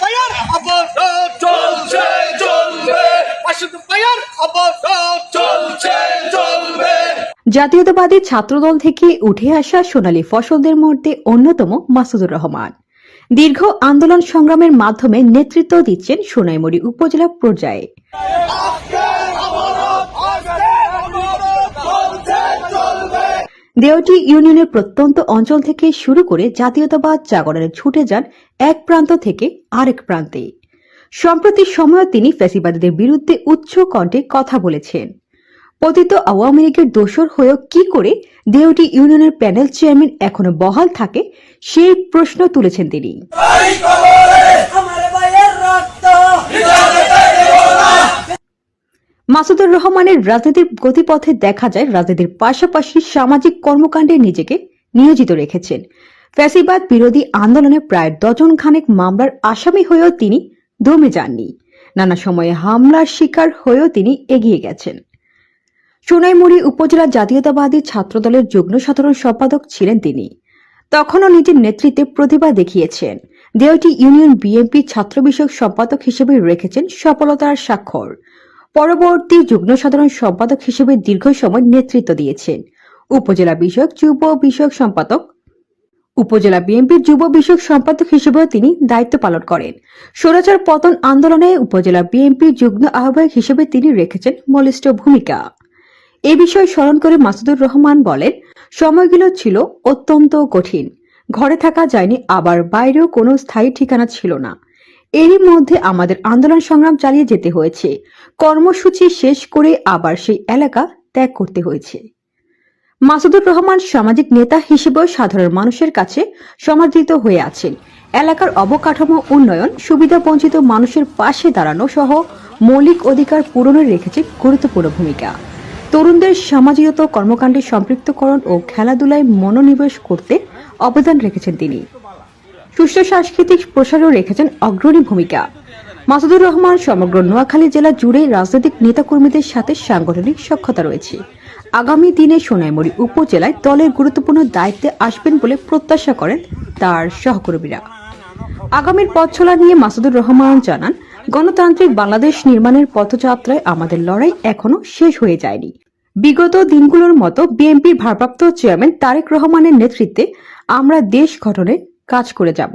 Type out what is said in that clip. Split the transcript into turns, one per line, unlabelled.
পায়ার
চলবে।
পায়ার
চলছে চলবে।
জাতীয়তাবাদী ছাত্রদল থেকে উঠে আসা সোনালী ফসলদের মধ্যে অন্যতম মাসুদুর রহমান। দীর্ঘ আন্দোলন সংগ্রামের মাধ্যমে নেতৃত্ব দিচ্ছেন সোনাইমুড়ি উপজেলা পর্যায়ে। দেওটি ইউনিয়নের প্রত্যন্ত অঞ্চল থেকে শুরু করে জাতীয়তাবাদ জাগরণে ছুটে যান এক প্রান্ত থেকে আরেক প্রান্তে। সম্প্রতি সময় তিনি ফ্যাসিবাদীদের বিরুদ্ধে উচ্চ কণ্ঠে কথা বলেছেন। পতিত আওয়ামী লীগের দোসর হয়েও কি করে দেওটি ইউনিয়নের প্যানেল চেয়ারম্যান এখনও বহাল থাকে, সেই প্রশ্ন তুলেছেন তিনি। মাসুদুর রহমানের রাজনীতির গতিপথে দেখা যায়, রাজনীতির পাশাপাশি সামাজিক কর্মকাণ্ডে নিজেকে নিয়োজিত রেখেছেন। ফ্যাসিবাদ বিরোধী আন্দোলনে প্রায় ডজন খানেক মামলার আসামি হয়েও তিনি দমে যাননি। নানা সময়ে হামলার শিকার হয়েও তিনি এগিয়ে গেছেন। সোনাইমুড়ি উপজেলা জাতীয়তাবাদী ছাত্রদলের যুগ্ম সাধারণ সম্পাদক ছিলেন তিনি। তখনও নিজের নেতৃত্বে প্রতিভা দেখিয়েছেন। দেওটি ইউনিয়ন বিএনপি ছাত্র বিষয়ক সম্পাদক হিসেবে রেখেছেন সফলতার স্বাক্ষর। পরবর্তী যুগ্ম সাধারণ সম্পাদক হিসেবে দীর্ঘ সময় নেতৃত্ব দিয়েছেন। উপজেলা বিষয়ক যুব বিষয়ক সম্পাদক, উপজেলা বিএনপির যুব বিষয়ক সম্পাদক হিসেবেও তিনি দায়িত্ব পালন করেন। স্বৈরাচার পতন আন্দোলনে উপজেলা বিএনপির যুগ্ম আহ্বায়ক হিসেবে তিনি রেখেছেন বলিষ্ঠ ভূমিকা। এ বিষয়ে স্মরণ করে মাসুদুর রহমান বলেন, সময়গুলো ছিল অত্যন্ত কঠিন। ঘরে থাকা যায়নি, আবার বাইরেও কোনো স্থায়ী ঠিকানা ছিল না। এরই মধ্যে আমাদের আন্দোলন সংগ্রাম চালিয়ে যেতে হয়েছে। কর্মসূচি শেষ করে আবার সেই এলাকা ত্যাগ করতে হয়েছে। মাসুদুর রহমান সামাজিক নেতা হিসেবেও সাধারণ মানুষের কাছে সমাদৃত হয়ে আছেন। এলাকার অবকাঠামো উন্নয়ন সুবিধা বঞ্চিত মানুষের পাশে দাঁড়ানো সহ মৌলিক অধিকার পূরণে রেখেছে গুরুত্বপূর্ণ ভূমিকা। তরুণদের সামাজিকত কর্মকাণ্ডে সম্পৃক্তকরণ ও খেলাধুলায় মনোনিবেশ করতে অবদান রেখেছেন তিনি। সুষ্ঠু সাংস্কৃতিক প্রসারেও রেখেছেন অগ্রণী ভূমিকা। মাসুদুর রহমান সমগ্র নোয়াখালী জেলা জুড়ে রাজনৈতিক নেতাকর্মীদের সাথে সাংগঠনিক সক্ষতা রয়েছে। আগামী দিনে সোনাইমুড়ি উপজেলায় দলের গুরুত্বপূর্ণ দায়িত্বে আসবেন বলে প্রত্যাশা করেন তার সহকর্মীরা। আগামীর পথ চলা নিয়ে মাসুদুর রহমান জানান, গণতান্ত্রিক বাংলাদেশ নির্মাণের পথযাত্রায় আমাদের লড়াই এখনও শেষ হয়ে যায়নি। বিগত দিনগুলোর মতো বিএনপির ভারপ্রাপ্ত চেয়ারম্যান তারেক রহমানের নেতৃত্বে আমরা দেশ গঠনে কাজ করে যাব।